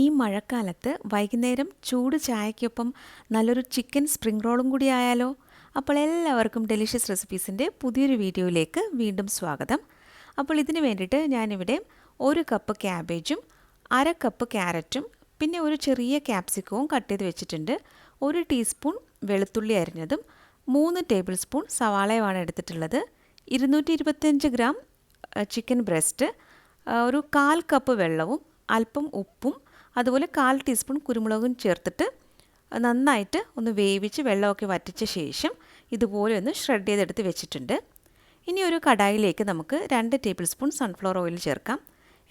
ഈ മഴക്കാലത്ത് വൈകുന്നേരം ചൂട് ചായക്കൊപ്പം നല്ലൊരു ചിക്കൻ സ്പ്രിംഗ് റോളും കൂടി ആയാലോ? അപ്പോൾ എല്ലാവർക്കും ഡെലിഷ്യസ് റെസിപ്പീസിന്റെ പുതിയൊരു വീഡിയോയിലേക്ക് വീണ്ടും സ്വാഗതം. അപ്പോൾ ഇതിന് വേണ്ടിയിട്ട് ഞാനിവിടെ ഒരു കപ്പ് ക്യാബേജും അര കപ്പ് ക്യാരറ്റും പിന്നെ ഒരു ചെറിയ ക്യാപ്സിക്കവും കട്ട് ചെയ്ത് വെച്ചിട്ടുണ്ട്. ഒരു ടീസ്പൂൺ വെളുത്തുള്ളി അരിഞ്ഞതും മൂന്ന് ടേബിൾ സ്പൂൺ സവാളയുമാണ് എടുത്തിട്ടുള്ളത്. ഇരുന്നൂറ്റി ഇരുപത്തിയഞ്ച് ഗ്രാം ചിക്കൻ ബ്രസ്റ്റ് ഒരു കാൽ കപ്പ് വെള്ളവും അല്പം ഉപ്പും അതുപോലെ കാൽ ടീസ്പൂൺ കുരുമുളകും ചേർത്തിട്ട് നന്നായിട്ട് ഒന്ന് വേവിച്ച് വെള്ളമൊക്കെ വറ്റിച്ച ശേഷം ഇതുപോലെ ഒന്ന് ഷ്രെഡ് ചെയ്തെടുത്ത് വെച്ചിട്ടുണ്ട്. ഇനി ഒരു കടായിലേക്ക് നമുക്ക് രണ്ട് ടേബിൾ സ്പൂൺ സൺഫ്ലവർ ഓയിൽ ചേർക്കാം.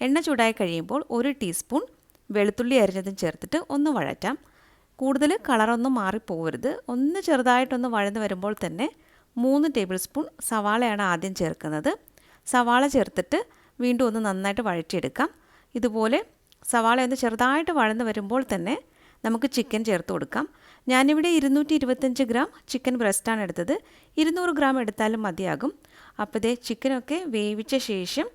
എണ്ണ ചൂടായി കഴിയുമ്പോൾ ഒരു ടീസ്പൂൺ വെളുത്തുള്ളി അരിഞ്ഞതും ചേർത്തിട്ട് ഒന്ന് വഴറ്റാം. കൂടുതൽ കളറൊന്നും മാറിപ്പോകരുത് ഒന്ന് ചെറുതായിട്ടൊന്ന് വഴന്ന് വരുമ്പോൾ തന്നെ മൂന്ന് ടേബിൾ സ്പൂൺ സവാളയാണ് ആദ്യം ചേർക്കുന്നത്. സവാള ചേർത്തിട്ട് വീണ്ടും ഒന്ന് നന്നായിട്ട് വഴറ്റിയെടുക്കാം. ഇതുപോലെ സവാള ഒന്ന് ചെറുതായിട്ട് വഴന്ന് വരുമ്പോൾ തന്നെ നമുക്ക് ചിക്കൻ ചേർത്ത് കൊടുക്കാം. ഞാനിവിടെ ഇരുന്നൂറ്റി ഇരുപത്തഞ്ച് ഗ്രാം ചിക്കൻ ബ്രസ്റ്റാണ് എടുത്തത്. ഇരുന്നൂറ് ഗ്രാം എടുത്താലും മതിയാകും. അപ്പോൾ ഇതേ ചിക്കനൊക്കെ വേവിച്ച ശേഷം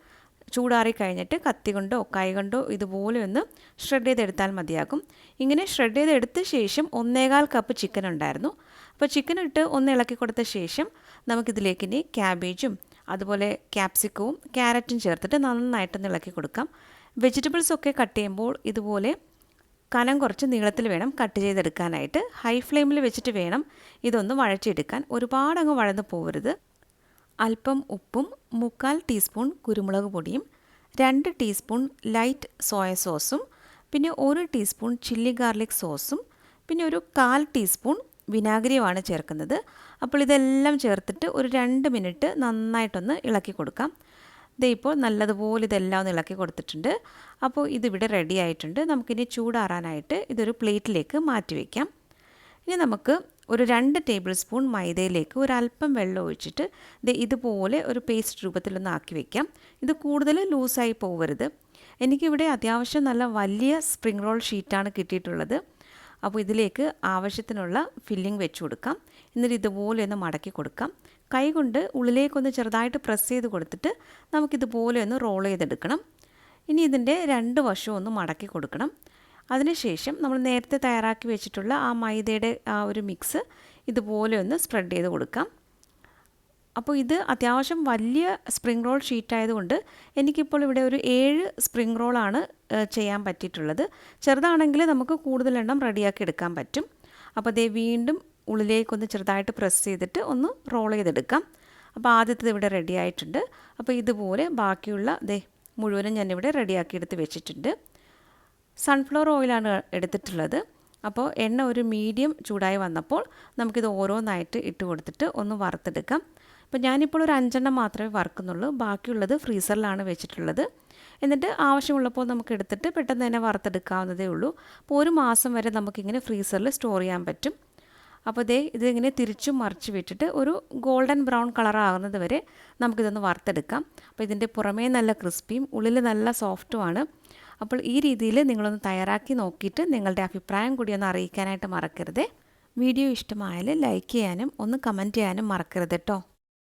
ചൂടാറി കഴിഞ്ഞിട്ട് കത്തി കൊണ്ടോ കൈ കൊണ്ടോ ഇതുപോലെ ഒന്ന് ഷ്രെഡ് ചെയ്തെടുത്താൽ മതിയാകും. ഇങ്ങനെ ഷ്രെഡ് ചെയ്തെടുത്ത ശേഷം ഒന്നേകാൽ കപ്പ് ചിക്കൻ ഉണ്ടായിരുന്നു. അപ്പോൾ ചിക്കൻ ഇട്ട് ഒന്ന് ഇളക്കി കൊടുത്ത ശേഷം നമുക്കിതിലേക്ക് ഇനി ക്യാബേജും അതുപോലെ ക്യാപ്സിക്കവും ക്യാരറ്റും ചേർത്തിട്ട് നന്നായിട്ടൊന്ന് ഇളക്കി കൊടുക്കാം. വെജിറ്റബിൾസ് ഒക്കെ കട്ട് ചെയ്യുമ്പോൾ ഇതുപോലെ കനം കുറച്ച് നീളത്തിൽ വേണം കട്ട് ചെയ്തെടുക്കാനായിട്ട്. ഹൈ ഫ്ലെയിമിൽ വെച്ചിട്ട് വേണം ഇതൊന്ന് വഴച്ചെടുക്കാൻ ഒരുപാട് അങ്ങ് വഴന്ന് പോകരുത് അല്പം ഉപ്പും മുക്കാൽ ടീസ്പൂൺ കുരുമുളക് പൊടിയും രണ്ട് ടീസ്പൂൺ ലൈറ്റ് സോയ സോസും പിന്നെ ഒരു ടീസ്പൂൺ ചില്ലി ഗാർലിക് സോസും പിന്നെ ഒരു കാൽ ടീസ്പൂൺ വിനാഗിരിയുമാണ് ചേർക്കുന്നത്. അപ്പോൾ ഇതെല്ലാം ചേർത്തിട്ട് ഒരു രണ്ട് മിനിറ്റ് നന്നായിട്ടൊന്ന് ഇളക്കി കൊടുക്കാം. ദേ ഇപ്പോൾ നല്ലതുപോലെ ഇതെല്ലാം ഒന്ന് ഇളക്കി കൊടുത്തിട്ടുണ്ട്. അപ്പോൾ ഇതിവിടെ റെഡി ആയിട്ടുണ്ട്. നമുക്കിനി ചൂടാറാനായിട്ട് ഇതൊരു പ്ലേറ്റിലേക്ക് മാറ്റി വയ്ക്കാം ഇനി നമുക്ക് ഒരു രണ്ട് ടേബിൾ സ്പൂൺ മൈദയിലേക്ക് ഒരു അല്പം വെള്ളം ഒഴിച്ചിട്ട് ദേ ഇതുപോലെ ഒരു പേസ്റ്റ് രൂപത്തിലൊന്ന് ആക്കി വയ്ക്കാം ഇത് കൂടുതൽ ലൂസായി പോകരുത് എനിക്കിവിടെ അത്യാവശ്യം നല്ല വലിയ സ്പ്രിംഗ് റോൾ ഷീറ്റാണ് കിട്ടിയിട്ടുള്ളത്. അപ്പോൾ ഇതിലേക്ക് ആവശ്യത്തിനുള്ള ഫില്ലിംഗ് വെച്ച് കൊടുക്കാം. എന്നിട്ട് ഇതുപോലെ ഒന്ന് മടക്കി കൊടുക്കാം. കൈ കൊണ്ട് ഉള്ളിലേക്കൊന്ന് ചെറുതായിട്ട് പ്രസ് ചെയ്ത് കൊടുത്തിട്ട് നമുക്കിതുപോലെ ഒന്ന് റോൾ ചെയ്തെടുക്കണം. ഇനി ഇതിന്റെ രണ്ട് വശവും ഒന്ന് മടക്കി കൊടുക്കണം. അതിനുശേഷം നമ്മൾ നേരത്തെ തയ്യാറാക്കി വെച്ചിട്ടുള്ള ആ മൈദയുടെ ആ ഒരു മിക്സ് ഇതുപോലെ ഒന്ന് സ്പ്രെഡ് ചെയ്ത് കൊടുക്കാം. അപ്പോൾ ഇത് അത്യാവശ്യം വലിയ സ്പ്രിംഗ് റോൾ ഷീറ്റ് ആയതുകൊണ്ട് എനിക്കിപ്പോൾ ഇവിടെ ഒരു ഏഴ് സ്പ്രിംഗ് റോളാണ് ചെയ്യാൻ പറ്റിയിട്ടുള്ളത്. ചെറുതാണെങ്കിൽ നമുക്ക് കൂടുതലെണ്ണം റെഡിയാക്കി എടുക്കാൻ പറ്റും. അപ്പോൾ അതേ വീണ്ടും ഉള്ളിലേക്കൊന്ന് ചെറുതായിട്ട് പ്രസ് ചെയ്തിട്ട് ഒന്ന് റോൾ ചെയ്തെടുക്കാം. അപ്പോൾ ആദ്യത്തത് ഇവിടെ റെഡി ആയിട്ടുണ്ട്. അപ്പോൾ ഇതുപോലെ ബാക്കിയുള്ള ദേ മുഴുവനും ഞാനിവിടെ റെഡിയാക്കി എടുത്ത് വെച്ചിട്ടുണ്ട്. സൺഫ്ലവർ ഓയിലാണ് എടുത്തിട്ടുള്ളത്. അപ്പോൾ എണ്ണ ഒരു മീഡിയം ചൂടായി വന്നപ്പോൾ നമുക്കിത് ഓരോന്നായിട്ട് ഇട്ട് കൊടുത്തിട്ട് ഒന്ന് വറുത്തെടുക്കാം. അപ്പോൾ ഞാനിപ്പോൾ ഒരു അഞ്ചെണ്ണം മാത്രമേ വറുക്കുന്നുള്ളൂ. ബാക്കിയുള്ളത് ഫ്രീസറിലാണ് വെച്ചിട്ടുള്ളത്. എന്നിട്ട് ആവശ്യമുള്ളപ്പോൾ നമുക്ക് എടുത്തിട്ട് പെട്ടെന്ന് തന്നെ വറുത്തെടുക്കാവുന്നതേ ഉള്ളൂ. അപ്പോൾ ഒരു മാസം വരെ നമുക്കിങ്ങനെ ഫ്രീസറിൽ സ്റ്റോർ ചെയ്യാൻ പറ്റും. അപ്പോൾ ഇതേ ഇതിങ്ങനെ തിരിച്ചും മറിച്ച് വിട്ടിട്ട് ഒരു ഗോൾഡൻ ബ്രൗൺ കളർ ആകുന്നത് വരെ നമുക്കിതൊന്ന് വറുത്തെടുക്കാം. അപ്പോൾ ഇതിന്റെ പുറമേ നല്ല ക്രിസ്പിയും ഉള്ളിൽ നല്ല സോഫ്റ്റുമാണ്. അപ്പോൾ ഈ രീതിയിൽ നിങ്ങളൊന്ന് തയ്യാറാക്കി നോക്കിയിട്ട് നിങ്ങളുടെ അഭിപ്രായം കൂടി ഒന്ന് അറിയിക്കാനായിട്ട് മറക്കരുത്. വീഡിയോ ഇഷ്ടമായാൽ ലൈക്ക് ചെയ്യാനും ഒന്ന് കമന്റ് ചെയ്യാനും മറക്കരുത് കേട്ടോ.